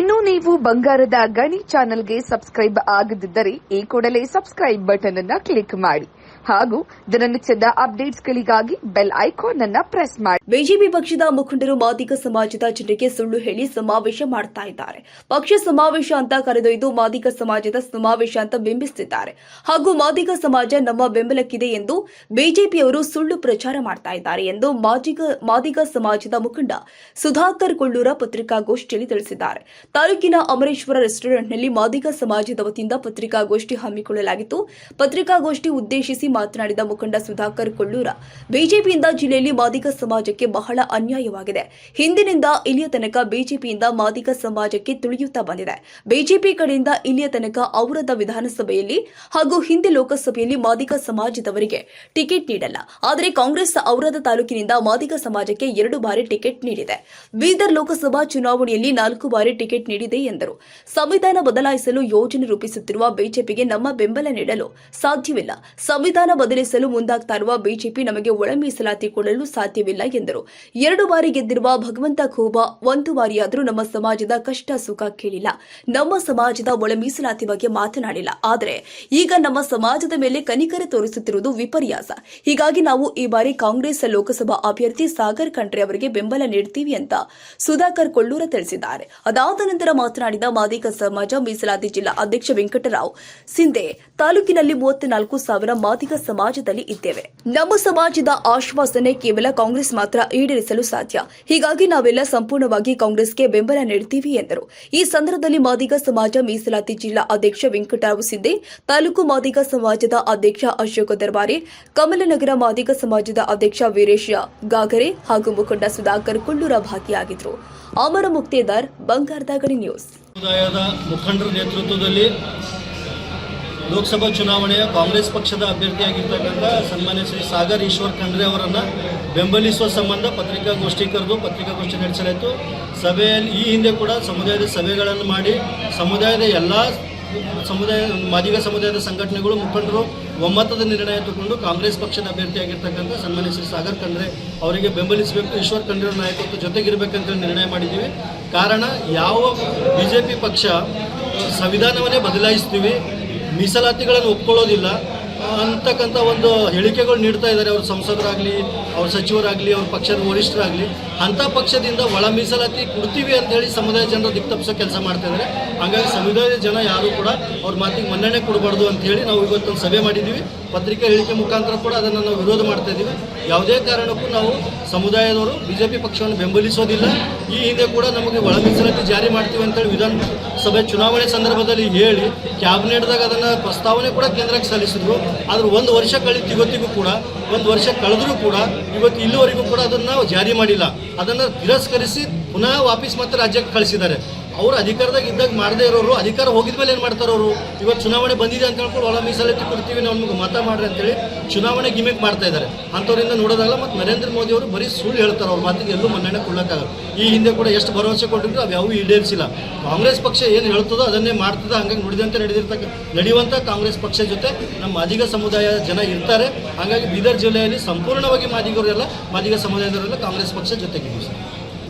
ಇನ್ನು ನೀವು ಬಂಗಾರದ ಗಣಿ ಚಾನೆಲ್ಗೆ ಸಬ್ಸ್ಕ್ರೈಬ್ ಆಗದಿದ್ದರೆ ಈ ಕೂಡಲೇ ಸಬ್ಸ್ಕ್ರೈಬ್ ಬಟನ್ ಅನ್ನ ಕ್ಲಿಕ್ ಮಾಡಿ ಹಾಗೂ ದಿನನಿತ್ಯದ ಅಪ್ಡೇಟ್ಸ್ಗಳಿಗಾಗಿ ಬೆಲ್ ಐಕಾನ್ ಅನ್ನ ಪ್ರೆಸ್ ಮಾಡಿ. ಬಿಜೆಪಿ ಪಕ್ಷದ ಮುಖಂಡರು ಮಾದಿಗ ಸಮಾಜದ ಜನರಿಗೆ ಸುಳ್ಳು ಹೇಳಿ ಸಮಾವೇಶ ಮಾಡ್ತಾ ಇದ್ದಾರೆ. ಪಕ್ಷ ಸಮಾವೇಶ ಅಂತ ಕರೆದೊಯ್ದು ಮಾದಿಗ ಸಮಾಜದ ಸಮಾವೇಶ ಅಂತ ಬಿಂಬಿಸುತ್ತಿದ್ದಾರೆ ಹಾಗೂ ಮಾದಿಗ ಸಮಾಜ ನಮ್ಮ ಬೆಂಬಲಕ್ಕಿದೆ ಎಂದು ಬಿಜೆಪಿಯವರು ಸುಳ್ಳು ಪ್ರಚಾರ ಮಾಡ್ತಾ ಇದ್ದಾರೆ ಎಂದು ಮಾದಿಗ ಮಾದಿಗ ಸಮಾಜದ ಮುಖಂಡ ಸುಧಾಕರ್ ಕೊಳ್ಳೂರ ಪತ್ರಿಕಾಗೋಷ್ಠಿಯಲ್ಲಿ ತಿಳಿಸಿದ್ದಾರೆ. ತಾಲೂಕಿನ ಅಮರೇಶ್ವರ ರೆಸ್ಟೋರೆಂಟ್ನಲ್ಲಿ ಮಾದಿಗ ಸಮಾಜದ ವತಿಯಿಂದ ಪತ್ರಿಕಾಗೋಷ್ಠಿ ಹಮ್ಮಿಕೊಳ್ಳಲಾಗಿತ್ತು. ಪತ್ರಿಕಾಗೋಷ್ಠಿ ಉದ್ದೇಶಿಸಿ ಮಾತನಾಡಿದ ಮುಖಂಡ ಸುಧಾಕರ್ ಕೊಳ್ಳೂರ ಬಿಜೆಪಿಯಿಂದ ಜಿಲ್ಲೆಯಲ್ಲಿ ಮಾದಿಗ ಸಮಾಜಕ್ಕೆ ಬಹಳ ಅನ್ಯಾಯವಾಗಿದೆ. ಹಿಂದಿನಿಂದ ಇಲ್ಲಿಯ ತನಕ ಬಿಜೆಪಿಯಿಂದ ಮಾದಿಗ ಸಮಾಜಕ್ಕೆ ತುಳಿಯುತ್ತಾ ಬಂದಿದೆ. ಬಿಜೆಪಿ ಕಡೆಯಿಂದ ಇಲ್ಲಿಯ ತನಕ ಔರದ ವಿಧಾನಸಭೆಯಲ್ಲಿ ಹಾಗೂ ಹಿಂದೆ ಲೋಕಸಭೆಯಲ್ಲಿ ಮಾದಿಗ ಸಮಾಜದವರಿಗೆ ಟಿಕೆಟ್ ನೀಡಲ್ಲ. ಆದರೆ ಕಾಂಗ್ರೆಸ್ ಔರದ ತಾಲೂಕಿನಿಂದ ಮಾದಿಗ ಸಮಾಜಕ್ಕೆ ಎರಡು ಬಾರಿ ಟಿಕೆಟ್ ನೀಡಿದೆ. ಬೀದರ್ ಲೋಕಸಭಾ ಚುನಾವಣೆಯಲ್ಲಿ ನಾಲ್ಕು ಬಾರಿ ಟಿಕೆಟ್ ನೀಡಿದೆ ಎಂದರು. ಸಂವಿಧಾನ ಬದಲಾಯಿಸಲು ಯೋಜನೆ ರೂಪಿಸುತ್ತಿರುವ ಬಿಜೆಪಿಗೆ ನಮ್ಮ ಬೆಂಬಲ ನೀಡಲು ಸಾಧ್ಯವಿಲ್ಲ. ಸಂವಿಧಾನ ಬದಲಿಸಲು ಮುಂದಾಗ್ತಾ ಇರುವ ಬಿಜೆಪಿ ನಮಗೆ ಒಳ ಮೀಸಲಾತಿ ಕೊಡಲು ಸಾಧ್ಯವಿಲ್ಲ ಎಂದರು. ಎರಡು ಬಾರಿ ಗೆದ್ದಿರುವ ಭಗವಂತ ಖೂಬಾ ಒಂದು ಬಾರಿಯಾದರೂ ನಮ್ಮ ಸಮಾಜದ ಕಷ್ಟ ಸುಖ ಕೇಳಿಲ್ಲ. ನಮ್ಮ ಸಮಾಜದ ಒಳ ಮೀಸಲಾತಿ ಬಗ್ಗೆ ಮಾತನಾಡಿಲ್ಲ. ಆದರೆ ಈಗ ನಮ್ಮ ಸಮಾಜದ ಮೇಲೆ ಕನಿಕರ ತೋರಿಸುತ್ತಿರುವುದು ವಿಪರ್ಯಾಸ. ಹೀಗಾಗಿ ನಾವು ಈ ಬಾರಿ ಕಾಂಗ್ರೆಸ್ ಲೋಕಸಭಾ ಅಭ್ಯರ್ಥಿ ಸಾಗರ್ ಖಂಡ್ರೆ ಅವರಿಗೆ ಬೆಂಬಲ ನೀಡುತ್ತೀವಿ ಅಂತ ಸುಧಾಕರ್ ಕೊಳ್ಳೂರ ತಿಳಿಸಿದ್ದಾರೆ. ಅದಾದ ನಂತರ ಮಾತನಾಡಿದ ಮಾದಿಗ ಸಮಾಜ ಮೀಸಲಾತಿ ಜಿಲ್ಲಾ ಅಧ್ಯಕ್ಷ ವೆಂಕಟರಾವ್, ಸಿಂಧೆ ತಾಲೂಕಿನಲ್ಲಿ ಮೂವತ್ನಾಲ್ಕು ಸಾವಿರ ಮಾದಿಗ ಸಮಾಜದಲ್ಲಿ ಇದ್ದೇವೆ. ನಮ್ಮ ಸಮಾಜದ ಆಶ್ವಾಸನೆ ಕೇವಲ ಕಾಂಗ್ರೆಸ್ ಮಾತ್ರ ಈಡೇರಿಸಲು ಸಾಧ್ಯ. ಹೀಗಾಗಿ ನಾವೆಲ್ಲ ಸಂಪೂರ್ಣವಾಗಿ ಕಾಂಗ್ರೆಸ್ಗೆ ಬೆಂಬಲ ನೀಡುತ್ತೀವಿ ಎಂದರು. ಈ ಸಂದರ್ಭದಲ್ಲಿ ಮಾದಿಗ ಸಮಾಜ ಮೀಸಲಾತಿ ಜಿಲ್ಲಾ ಅಧ್ಯಕ್ಷ ವೆಂಕಟರಾವ್ ಸಿಂಧೆ, ತಾಲೂಕು ಮಾದಿಗ ಸಮಾಜದ ಅಧ್ಯಕ್ಷ ಅಶೋಕ ದರ್ಬಾರಿ ಕಮಲನಗರ ಮಾದಿಗ ಸಮಾಜದ ಅಧ್ಯಕ್ಷ ವೀರೇಶ ಗಾಗರೆ ಹಾಗೂ ಮುಖಂಡ ಸುಧಾಕರ್ ಕೊಳ್ಳೂರ ಭಾಗಿಯಾಗಿದ್ದರು. ಅಮರ ಮುಕ್ತೇದಾರ್, ಬಂಗಾರದ ಗಣಿ ನ್ಯೂಸ್. ಸಮುದಾಯದ ಮುಖಂಡರ ನೇತೃತ್ವದಲ್ಲಿ ಲೋಕಸಭಾ ಚುನಾವಣೆಯ ಕಾಂಗ್ರೆಸ್ ಪಕ್ಷದ ಅಭ್ಯರ್ಥಿಯಾಗಿರ್ತಕ್ಕಂಥ ಸನ್ಮಾನ್ಯ ಶ್ರೀ ಸಾಗರ್ ಈಶ್ವರ್ ಖಂಡ್ರೆ ಅವರನ್ನು ಬೆಂಬಲಿಸುವ ಸಂಬಂಧ ಪತ್ರಿಕಾಗೋಷ್ಠಿ ಕರೆದು ಪತ್ರಿಕಾಗೋಷ್ಠಿ ನಡೆಸಲಾಯಿತು. ಸಭೆಯಲ್ಲಿ ಈ ಹಿಂದೆ ಕೂಡ ಸಮುದಾಯದ ಸಭೆಗಳನ್ನು ಮಾಡಿ ಸಮುದಾಯದ ಎಲ್ಲ ಸಮುದಾಯ ಮಾದಿಗ ಸಮುದಾಯದ ಸಂಘಟನೆಗಳು, ಮುಖಂಡರು ಒಮ್ಮತದ ನಿರ್ಣಯ ತಗೊಂಡು ಕಾಂಗ್ರೆಸ್ ಪಕ್ಷದ ಅಭ್ಯರ್ಥಿಯಾಗಿರ್ತಕ್ಕಂಥ ಸನ್ಮಾನ್ಯ ಸಾಗರ್ ಖಂಡ್ರೆ ಅವರಿಗೆ ಬೆಂಬಲಿಸಬೇಕು, ಈಶ್ವರ್ ಖಂಡ್ರೆ ನಾಯಕತ್ವ ಜೊತೆಗಿರಬೇಕಂತ ನಿರ್ಣಯ ಮಾಡಿದ್ದೀವಿ. ಕಾರಣ ಯಾವ ಬಿ ಜೆ ಪಕ್ಷ ಸಂವಿಧಾನವನ್ನೇ ಬದಲಾಯಿಸ್ತೀವಿ, ಮೀಸಲಾತಿಗಳನ್ನು ಒಪ್ಕೊಳ್ಳೋದಿಲ್ಲ ಅಂತಕ್ಕಂಥ ಒಂದು ಹೇಳಿಕೆಗಳು ನೀಡ್ತಾ ಇದ್ದಾರೆ ಅವ್ರ ಸಂಸದರಾಗಲಿ, ಅವ್ರ ಸಚಿವರಾಗಲಿ, ಅವ್ರ ಪಕ್ಷದ ವರಿಷ್ಠರಾಗಲಿ. ಅಂಥ ಪಕ್ಷದಿಂದ ಒಳ ಮೀಸಲಾತಿ ಕೊಡ್ತೀವಿ ಅಂತ ಹೇಳಿ ಸಮುದಾಯ ಜನರ ದಿಕ್ತಪ್ಸೋ ಕೆಲಸ ಮಾಡ್ತಾ ಇದ್ದಾರೆ. ಹಾಗಾಗಿ ಸಮುದಾಯದ ಜನ ಯಾರೂ ಕೂಡ ಅವ್ರ ಮಾತಿಗೆ ಮನ್ನಣೆ ಕೊಡಬಾರ್ದು ಅಂತ ಹೇಳಿ ನಾವು ಇವತ್ತೊಂದು ಸಭೆ ಮಾಡಿದ್ದೀವಿ. ಪತ್ರಿಕೆ ಹೇಳಿಕೆ ಮುಖಾಂತರ ಕೂಡ ಅದನ್ನು ನಾವು ವಿರೋಧ ಮಾಡ್ತಾ ಇದ್ದೀವಿ. ಯಾವುದೇ ಕಾರಣಕ್ಕೂ ನಾವು ಸಮುದಾಯದವರು ಬಿ ಜೆ ಪಿ ಪಕ್ಷವನ್ನು ಬೆಂಬಲಿಸೋದಿಲ್ಲ. ಈ ಹಿಂದೆ ಕೂಡ ನಮಗೆ ಒಳ ಮೀಸಲಾತಿ ಜಾರಿ ಮಾಡ್ತೀವಿ ಅಂತೇಳಿ ವಿಧಾನಸಭೆ ಚುನಾವಣೆ ಸಂದರ್ಭದಲ್ಲಿ ಹೇಳಿ, ಕ್ಯಾಬಿನೆಟ್ದಾಗ ಅದನ್ನು ಪ್ರಸ್ತಾವನೆ ಕೂಡ ಕೇಂದ್ರಕ್ಕೆ ಸಲ್ಲಿಸಿದ್ರು. ಆದ್ರೆ ಒಂದು ವರ್ಷ ಕಳೀತು ಇವತ್ತಿಗೂ ಕೂಡ, ಒಂದು ವರ್ಷ ಕಳೆದರೂ ಕೂಡ, ಇವತ್ತು ಇಲ್ಲಿವರೆಗೂ ಕೂಡ ಅದನ್ನು ಜಾರಿ ಮಾಡಿಲ್ಲ. ಅದನ್ನು ತಿರಸ್ಕರಿಸಿ ಪುನಃ ವಾಪಸ್ ಮತ್ತೆ ರಾಜ್ಯಕ್ಕೆ ಕಳಿಸಿದ್ದಾರೆ. ಅವರು ಅಧಿಕಾರದಾಗ ಇದ್ದಾಗ ಮಾಡದೇ ಇರೋರು, ಅಧಿಕಾರ ಹೋಗಿದ ಮೇಲೆ ಏನು ಮಾಡ್ತಾರೆ ಅವರು? ಇವತ್ತು ಚುನಾವಣೆ ಬಂದಿದೆ ಅಂತ ಹೇಳ್ಕೊಂಡು ಒಳ ಮೀಸಲಾತಿ ಕೊಡ್ತೀವಿ ನಾವು ನಿಮ್ಗೆ ಮತ ಮಾಡ್ರಿ ಅಂತೇಳಿ ಚುನಾವಣೆ ಗಿಮಿಕ್ ಮಾಡ್ತಾ ಇದ್ದಾರೆ ಅಂಥವ್ರಿಂದ ನೋಡೋದಾಗಲ್ಲ ಮತ್ತು ನರೇಂದ್ರ ಮೋದಿ ಅವರು ಬರೀ ಸುಳ್ಳು ಹೇಳ್ತಾರೆ ಅವ್ರ ಮಾತಿಗೆ ಎಲ್ಲೂ ಮನ್ನಣೆ ಕೊಡೋಕ್ಕಾಗಲ್ಲ ಈ ಹಿಂದೆ ಕೂಡ ಎಷ್ಟು ಭರವಸೆ ಕೊಟ್ಟಿದ್ರು ಅವು ಯಾವೂ ಈಡೇರಿಸಿಲ್ಲ. ಕಾಂಗ್ರೆಸ್ ಪಕ್ಷ ಏನು ಹೇಳ್ತದೋ ಅದನ್ನೇ ಮಾಡ್ತದೆ, ಹಂಗಾಗಿ ನುಡಿದಂತೆ ನಡೆದಿರ್ತಕ್ಕ ನಡೆಯುವಂಥ ಕಾಂಗ್ರೆಸ್ ಪಕ್ಷ ಜೊತೆ ನಮ್ಮ ಮಾದಿಗ ಸಮುದಾಯ ಜನ ಇರ್ತಾರೆ. ಹಾಗಾಗಿ ಬೀದರ್ ಜಿಲ್ಲೆಯಲ್ಲಿ ಸಂಪೂರ್ಣವಾಗಿ ಮಾದಿಗರೆಲ್ಲ ಮಾದಿಗ ಸಮುದಾಯದವರೆಲ್ಲ ಕಾಂಗ್ರೆಸ್ ಪಕ್ಷ ಜೊತೆಗಿದ್ದೀವಿ ಸರ್.